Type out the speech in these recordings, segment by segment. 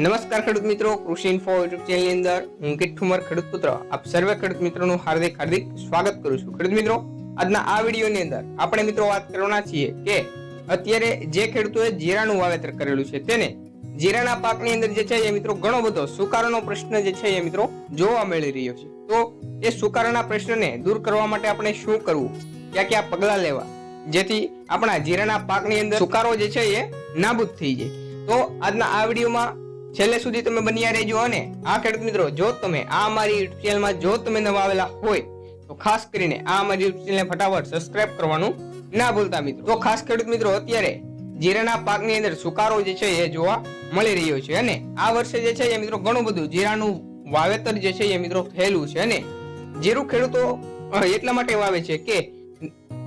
નમસ્કાર ખેડૂત મિત્રો, કૃષિ ઇન્ફો યુટ્યુબ ચેનલની અંદર. હું કિટ ઠુમર ખેડૂત પુત્ર. આપ સર્વે ખેડૂત મિત્રોનું હાર્દિક હાર્દિક સ્વાગત કરું છું. ખેડૂત મિત્રો, આજના આ વિડીયોની અંદર આપણે મિત્રો વાત કરવાના છીએ કે અત્યારે જે ખેડૂતોએ જીરાનું વાવેતર કરેલું છે તેને જીરાના પાકની અંદર જે છે એ મિત્રો ઘણો બધો સુકારોનો પ્રશ્ન જે છે એ મિત્રો જોવા મળી રહ્યો છે. તો એ સુકારોના પ્રશ્નને દૂર કરવા માટે આપણે શું કરવું? ક્યાં ક્યાં પગલાં લેવા? જેથી આપણા જીરાના પાકની અંદર સુકારો જે છે એ નાબૂદ થઈ જાય. તો આજના આ વિડીયોમાં છેલ્લે સુધી તમે બન્યા રહેજો અને આ ખેડૂત મિત્રો, જો તમે આ અમારી યુટ્યુબ ચેનલમાં, જો તમે નવા આવેલા હોય, તો ખાસ કરીને આ અમારી યુટ્યુબ ચેનલને ફટાફટ સબસ્ક્રાઇબ કરવાનું ના ભૂલતા મિત્રો. તો ખાસ ખેડૂત મિત્રો, અત્યારે જીરાના પાકની અંદર સુકારો જે છે એ જોવા મળી રહ્યો છે અને આ વર્ષે જે છે એ મિત્રો ઘણું બધું જીરાનું વાવેતર જે છે એ મિત્રો થયેલું છે અને જીરું ખેડૂતો એટલા માટે વાવે છે કે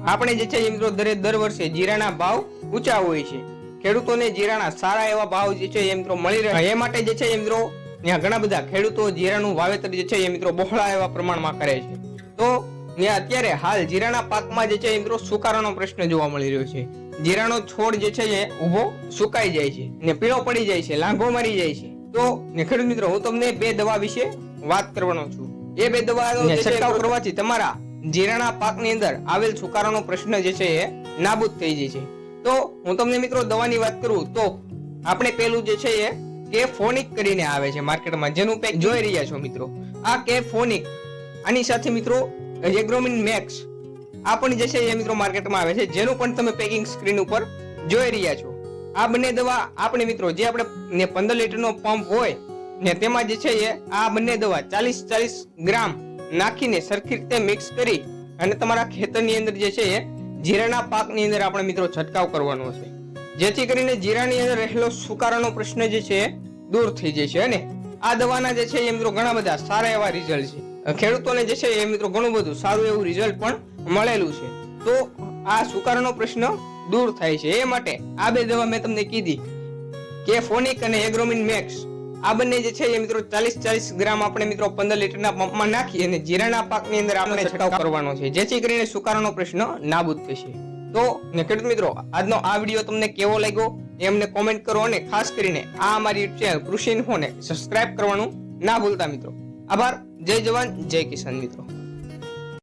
આપણે જે છે એ મિત્રો દરે દર વર્ષે જીરાના ભાવ ઊંચા હોય છે. ખેડૂતોને જીરાના સારા એવા ભાવ જે છે એ મિત્રો મળી રહે. એ માટે જે છે એ મિત્રો ત્યાં ઘણા બધા ખેડૂતો જીરાનું વાવેતર જે છે એ મિત્રો બહોળા એવા પ્રમાણમાં કરે છે. તો ત્યાં અત્યારે હાલ જીરાના પાકમાં જે છે એ મિત્રો સુકારાનો પ્રશ્ન જોવા મળી રહ્યો છે. જીરાનો છોડ જે છે એ ઊભો સુકાઈ જાય છે ને પીળો પડી જાય છે લાંઘો મારી જાય છે. તો ખેડૂત મિત્રો હું તમને બે દવા વિશે વાત કરવાનો છું. એ બે દવા છંટકાવ કરવાથી તમારા જીરાના પાકની અંદર આવેલ સુકારાનો પ્રશ્ન જે છે એ નાબૂદ થઈ જાય છે. તો હું તમને મિત્રો દવાની વાત કરું તો આપણે પેલું જે છે એ કે ફોનિક કરીને આવે છે માર્કેટમાં, જેનું પેક જોઈ રહ્યા છો મિત્રો. આ કે ફોનિક આની સાથે મિત્રો એગ્રોમિન મેક્સ આ પણ જે છે એ મિત્રો માર્કેટમાં આવે છે, જેનું પણ તમે પેકિંગ સ્ક્રીન ઉપર જોઈ રહ્યા છો. આ બંને દવા આપણે મિત્રો, જે આપણે ને પંદર લીટરનો પંપ હોય ને તેમાં જે છે એ આ બંને દવા ચાલીસ ચાલીસ ગ્રામ નાખીને સરખી રીતે મિક્સ કરી અને તમારા ખેતરની અંદર જે છે એ જીરાના પાકની અંદર આપણે મિત્રો છંટકાવ કરવાનો છે. જેથી કરીને જીરાની અંદર રહેલો સુકારાનો પ્રશ્ન જે છે, દૂર થઈ જશે અને આ દવાના જે છે એ મિત્રો ઘણા બધા સારા એવા રિઝલ્ટ છે. ખેડૂતોને જે છે એ મિત્રો ઘણું બધું સારું એવું રિઝલ્ટ પણ મળેલું છે. તો આ સુકારાનો પ્રશ્ન દૂર થાય છે. એ માટે આ બે દવા મેં તમને કીધી. કે ફોનિક અને એગ્રોમિન મેક્સ. આ બંને જે છે એ મિત્રો ચાલીસ ચાલીસ ગ્રામ આપણે મિત્રો પંદર લીટરના પંપમાં નાખી અને જીરાના પાકની અંદર આપણે છંટકાવ કરવાનો છે. જેથી કરીને સુકારાનો પ્રશ્ન નાબૂદ થશે. તો ને ખેડૂત મિત્રો આજનો આ વીડિયો તમને કેવો લાગ્યો એ અમને કોમેન્ટ કરો અને ખાસ કરીને આ અમારી ચેનલ કૃષિ ઇન્ફોને સબસ્ક્રાઇબ કરવાનું ના ભૂલતા મિત્રો. આભાર. જય જવાન જય કિસાન મિત્રો.